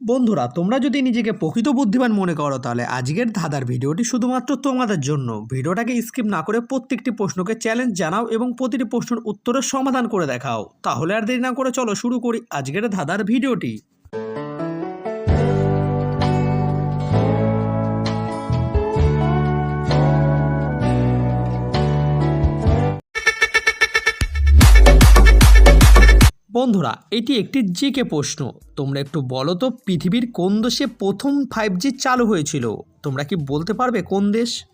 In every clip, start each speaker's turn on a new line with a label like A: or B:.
A: বন্ধুরা, তোমরা যদি নিজেকে প্রকৃত বুদ্ধিমান মনে করো, তাহলে আজকের ধাঁধার ভিডিওটি শুধুমাত্র তোমাদের জন্য। ভিডিওটাকে স্কিপ না করে প্রত্যেকটি প্রশ্নকে চ্যালেঞ্জ জানাও এবং প্রতিটি প্রশ্নের উত্তরের সমাধান করে দেখাও। তাহলে আর দেরি না করে চলো শুরু করি আজকের ধাঁধার ভিডিওটি। বন্ধুরা, এটি একটি জিকে প্রশ্ন। তোমরা একটু বলো তো, পৃথিবীর কোন দেশে প্রথম ফাইভ জি চালু হয়েছিল? তোমরা কি বলতে পারবে কোন দেশ?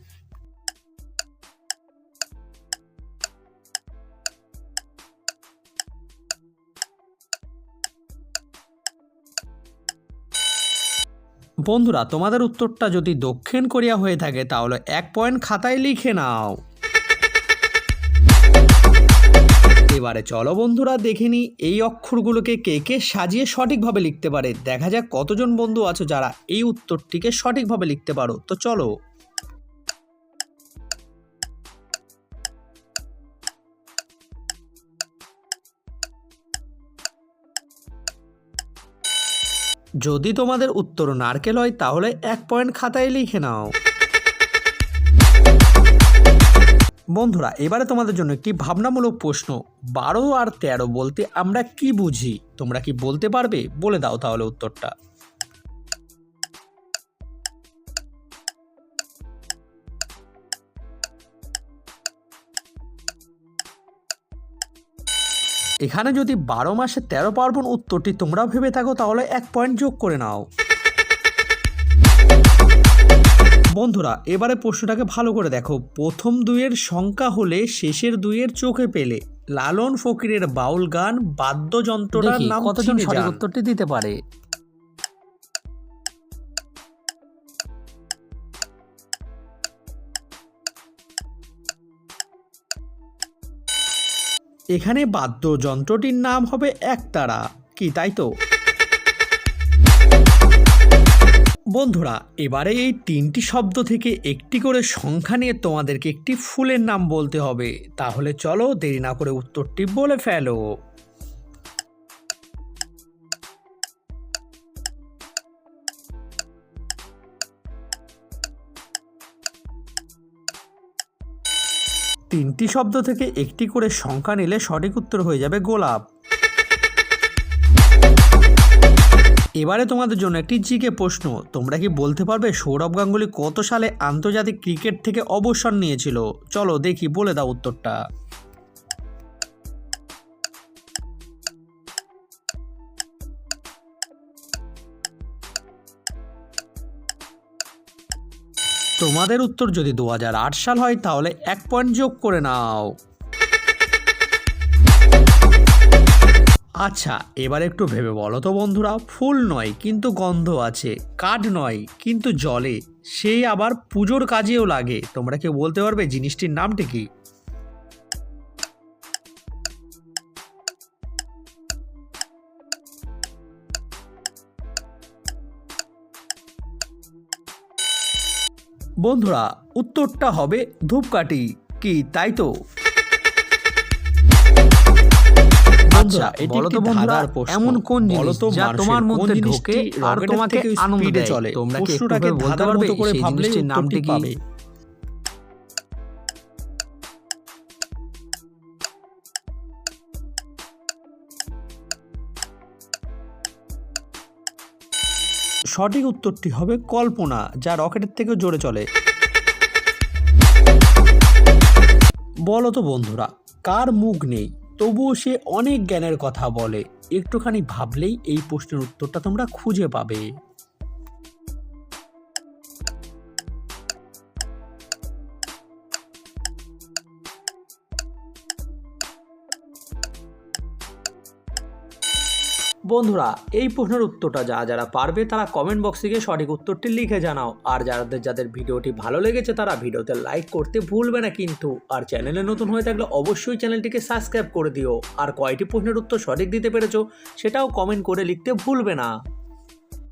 A: বন্ধুরা, তোমাদের উত্তরটা যদি দক্ষিণ কোরিয়া হয়ে থাকে, তাহলে এক পয়েন্ট খাতায় লিখে নাও। এবারে চলো বন্ধুরা, দেখে নিই এই অক্ষরগুলোকে কে কে সাজিয়ে সঠিকভাবে লিখতে পারে। দেখা যাক কতজন বন্ধু আছো যারা এই উত্তরটিকে সঠিকভাবে লিখতে পারো। তো চলো। যদি তোমাদের উত্তর নারকেল হয়, তাহলে এক পয়েন্ট খাতায় লিখে নাও। বন্ধুরা, এবারে তোমাদের জন্য একটি ভাবনামূলক প্রশ্ন। বারো আর তেরো বলতে আমরা কি বুঝি? তোমরা কি বলতে পারবে? বলে দাও তাহলে উত্তরটা। এখানে যদি বারো মাসে তেরো পার্বণ উত্তরটি তোমরা ভেবে থাকো, তাহলে এক পয়েন্ট যোগ করে নাও। বন্ধুরা এবারে প্রশ্নটাকে ভালো করে দেখো। প্রথম দুইয়ের সংখ্যা হলে শেষের দুইয়ের চোখে পেলে। লালন ফকিরের বাউল গান বাদ্যযন্ত্রটার নাম
B: কতজন সঠিক উত্তরটি দিতে পারে?
A: এখানে বাদ্যযন্ত্রটির নাম হবে একতারা। কি তাই তো? বন্ধুরা, এবারে এই তিনটি শব্দ থেকে একটি করে সংখ্যা নিয়ে তোমাদেরকে একটি ফুলের নাম বলতে হবে। তাহলে চলো দেরি না করে উত্তরটি বলে ফেলো। তিনটি শব্দ থেকে একটি করে সংখ্যা নিলে সঠিক উত্তর হয়ে যাবে গোলাপ। এবারে তোমাদের জন্য একটি জিকে প্রশ্ন। তোমরা কি বলতে পারবে সৌরভ গাঙ্গুলি কত সালে আন্তর্জাতিক ক্রিকেট থেকে অবসর নিয়েছিল? চলো দেখি, বলে দাও উত্তরটা। তোমাদের উত্তর যদি দু হাজার আট সাল হয়, তাহলে এক পয়েন্ট যোগ করে নাও। আচ্ছা এবার একটু ভেবে বলো তো বন্ধুরা, ফুল নয় কিন্তু গন্ধ আছে, কাঠ নয় কিন্তু জলে, সেই আবার পুজোর কাজেও লাগে, তোমরা কি বলতে পারবে জিনিসটির নামটি কি? বন্ধুরা, উত্তরটা হবে ধূপকাঠি, কি তাই তো?
B: আচ্ছা, বলো তো বন্ধুরা। এমন কোন জিনিস যা তোমার মধ্যে ঢোকে আর তোমাকে আনন্দ দেয়?
A: চলে
B: তোমরা কি একটু বলতে পারবে সেই জিনিসটির নামটি কি?
A: সঠিক উত্তরটি হবে কল্পনা যা রকেটের থেকে জোরে চলে বলো তো বন্ধুরা কার মুখ নেই তবুও সে অনেক জ্ঞানের কথা বলে। একটুখানি ভাবলেই এই প্রশ্নের উত্তরটা তোমরা খুঁজে পাবে। বন্ধুরা, এই প্রশ্নের উত্তরটা যা যারা পারবে তারা কমেন্ট বক্সে গিয়ে সঠিক উত্তরটি লিখে জানাও। আর যাদের যাদের ভিডিওটি ভালো লেগেছে তারা ভিডিওতে লাইক করতে ভুলবে না কিন্তু। আর চ্যানেলে নতুন হয়ে থাকলে অবশ্যই চ্যানেলটিকে সাবস্ক্রাইব করে দিও। আর কয়টি প্রশ্নের উত্তর সঠিক দিতে পেরেছ সেটাও কমেন্ট করে লিখতে ভুলবে না।